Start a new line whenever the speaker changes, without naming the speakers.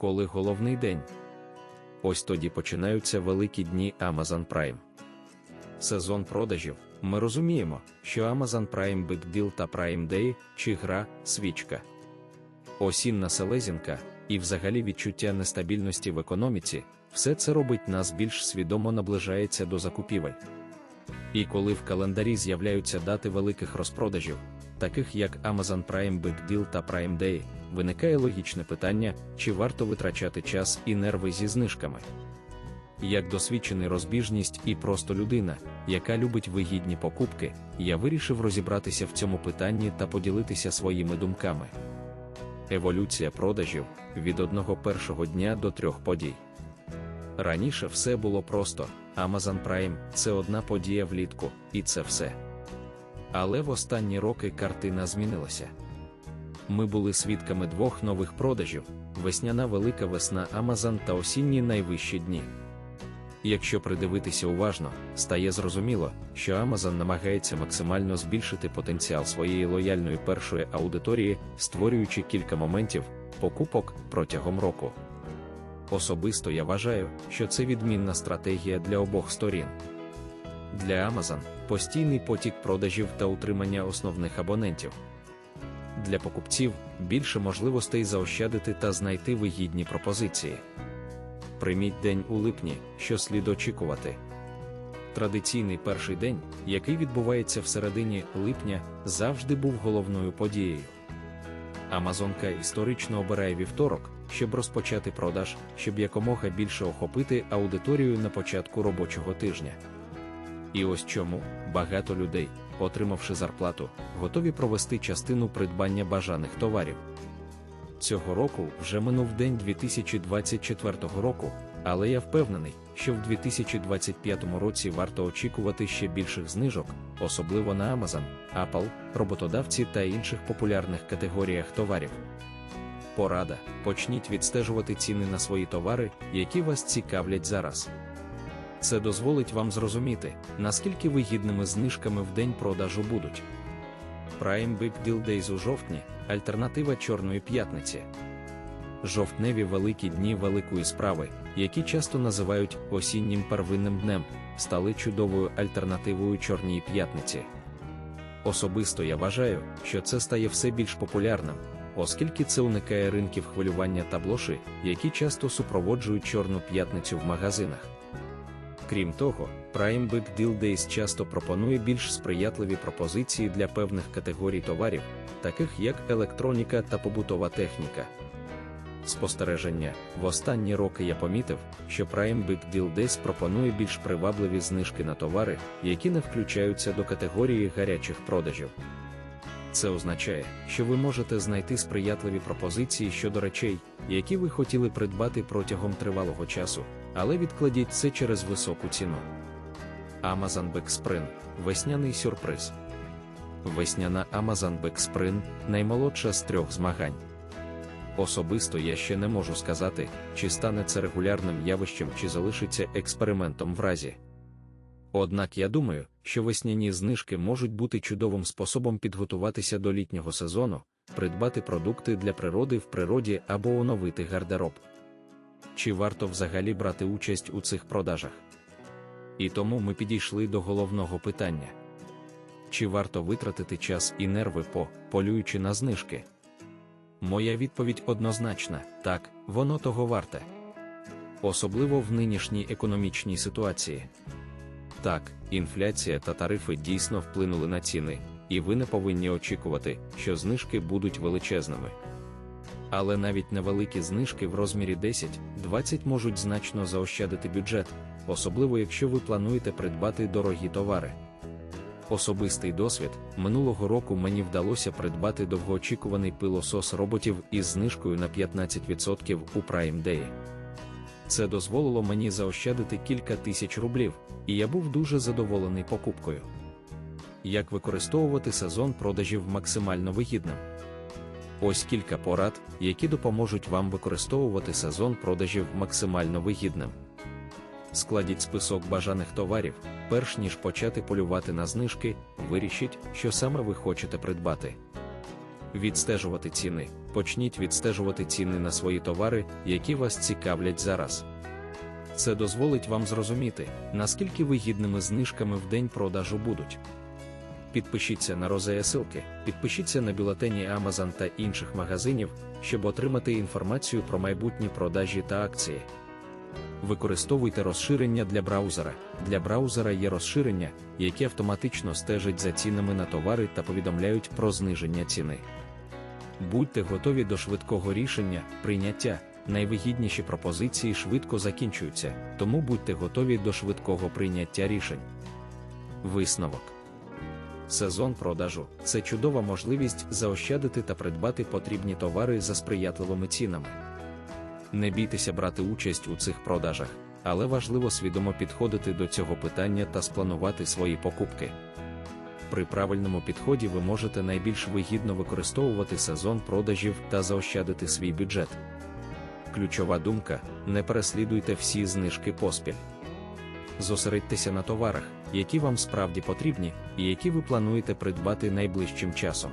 коли головний день. Ось тоді починаються великі дні Amazon Prime. Сезон продажів. Ми розуміємо, що Amazon Prime Big Deal та Prime Day чи гра свічка. Осінна селезінка і взагалі відчуття нестабільності в економіці, все це робить нас більш свідомо наближається до закупівель. І коли в календарі з'являються дати великих розпродажів, таких як Amazon Prime Big Deal та Prime Day, виникає логічне питання, чи варто витрачати час і нерви зі знижками. Як досвідчений розбіжність і просто людина, яка любить вигідні покупки, я вирішив розібратися в цьому питанні та поділитися своїми думками. Еволюція продажів від одного першого дня до трьох подій. Раніше все було просто: Amazon Prime це одна подія влітку, і це все. Але в останні роки картина змінилася. Ми були свідками двох нових продажів: весняна велика весна Amazon та осінні найвищі дні. Якщо придивитися уважно, стає зрозуміло, що Amazon намагається максимально збільшити потенціал своєї лояльної першої аудиторії, створюючи кілька моментів покупок протягом року. Особисто я вважаю, що це відмінна стратегія для обох сторін. Для Amazon постійний потік продажів та утримання основних абонентів. Для покупців більше можливостей заощадити та знайти вигідні пропозиції. Прийміть день у липні, що слід очікувати. Традиційний перший день, який відбувається в середині липня, завжди був головною подією. Амазонка історично обирає вівторок, щоб розпочати продаж, щоб якомога більше охопити аудиторію на початку робочого тижня. І ось чому багато людей, отримавши зарплату, готові провести частину придбання бажаних товарів. Цього року вже минув день 2024 року, але я впевнений, що в 2025 році варто очікувати ще більших знижок, особливо на Amazon, Apple, роботодавці та інших популярних категоріях товарів. Порада: почніть відстежувати ціни на свої товари, які вас цікавлять зараз. Це дозволить вам зрозуміти, наскільки вигідними знижками в день продажу будуть. Prime Big Deal Days у жовтні альтернатива Чорної п'ятниці. Жовтневі великі дні великої справи, які часто називають осіннім первинним днем, стали чудовою альтернативою Чорній п'ятниці. Особисто я вважаю, що це стає все більш популярним, оскільки це уникає ринків хвилювання та блоши, які часто супроводжують Чорну п'ятницю в магазинах. Крім того, Prime Big Deal Days часто пропонує більш сприятливі пропозиції для певних категорій товарів, таких як електроніка та побутова техніка. Спостереження в останні роки я помітив, що Prime Big Deal Days пропонує більш привабливі знижки на товари, які не включаються до категорії гарячих продажів. Це означає, що ви можете знайти сприятливі пропозиції щодо речей, які ви хотіли придбати протягом тривалого часу, але відкладіть це через високу ціну. Amazon Big Spring – весняний сюрприз. Весняна Amazon Big Spring – наймолодша з трьох змагань. Особисто я ще не можу сказати, чи стане це регулярним явищем, чи залишиться експериментом в разі. Однак я думаю, що весняні знижки можуть бути чудовим способом підготуватися до літнього сезону, придбати продукти для природи в природі або оновити гардероб. Чи варто взагалі брати участь у цих продажах? І тому ми підійшли до головного питання: чи варто витратити час і нерви по полюючи на знижки? Моя відповідь однозначна: так, воно того варте. Особливо в нинішній економічній ситуації. Так, інфляція та тарифи дійсно вплинули на ціни, і ви не повинні очікувати, що знижки будуть величезними. Але навіть невеликі знижки в розмірі 10-20 можуть значно заощадити бюджет, особливо якщо ви плануєте придбати дорогі товари. Особистий досвід минулого року мені вдалося придбати довгоочікуваний пилосос роботів із знижкою на 15% у Prime Day. Це дозволило мені заощадити кілька тисяч рублів, і я був дуже задоволений покупкою. Як використовувати сезон продажів максимально вигідним? Ось кілька порад, які допоможуть вам використовувати сезон продажів максимально вигідним. Складіть список бажаних товарів, перш ніж почати полювати на знижки, вирішіть, що саме ви хочете придбати. Відстежувати ціни. Почніть відстежувати ціни на свої товари, які вас цікавлять зараз. Це дозволить вам зрозуміти, наскільки вигідними знижками в день продажу будуть. Підпишіться на розеясилки, підпишіться на бюлетені Amazon та інших магазинів, щоб отримати інформацію про майбутні продажі та акції. Використовуйте розширення для браузера. Для браузера є розширення, які автоматично стежать за цінами на товари та повідомляють про зниження ціни. Будьте готові до швидкого рішення, прийняття. Найвигідніші пропозиції швидко закінчуються, тому будьте готові до швидкого прийняття рішень. Висновок Сезон продажу це чудова можливість заощадити та придбати потрібні товари за сприятливими цінами. Не бійтеся брати участь у цих продажах, але важливо свідомо підходити до цього питання та спланувати свої покупки. При правильному підході ви можете найбільш вигідно використовувати сезон продажів та заощадити свій бюджет. Ключова думка: не переслідуйте всі знижки поспіль. Зосередьтеся на товарах, які вам справді потрібні, і які ви плануєте придбати найближчим часом.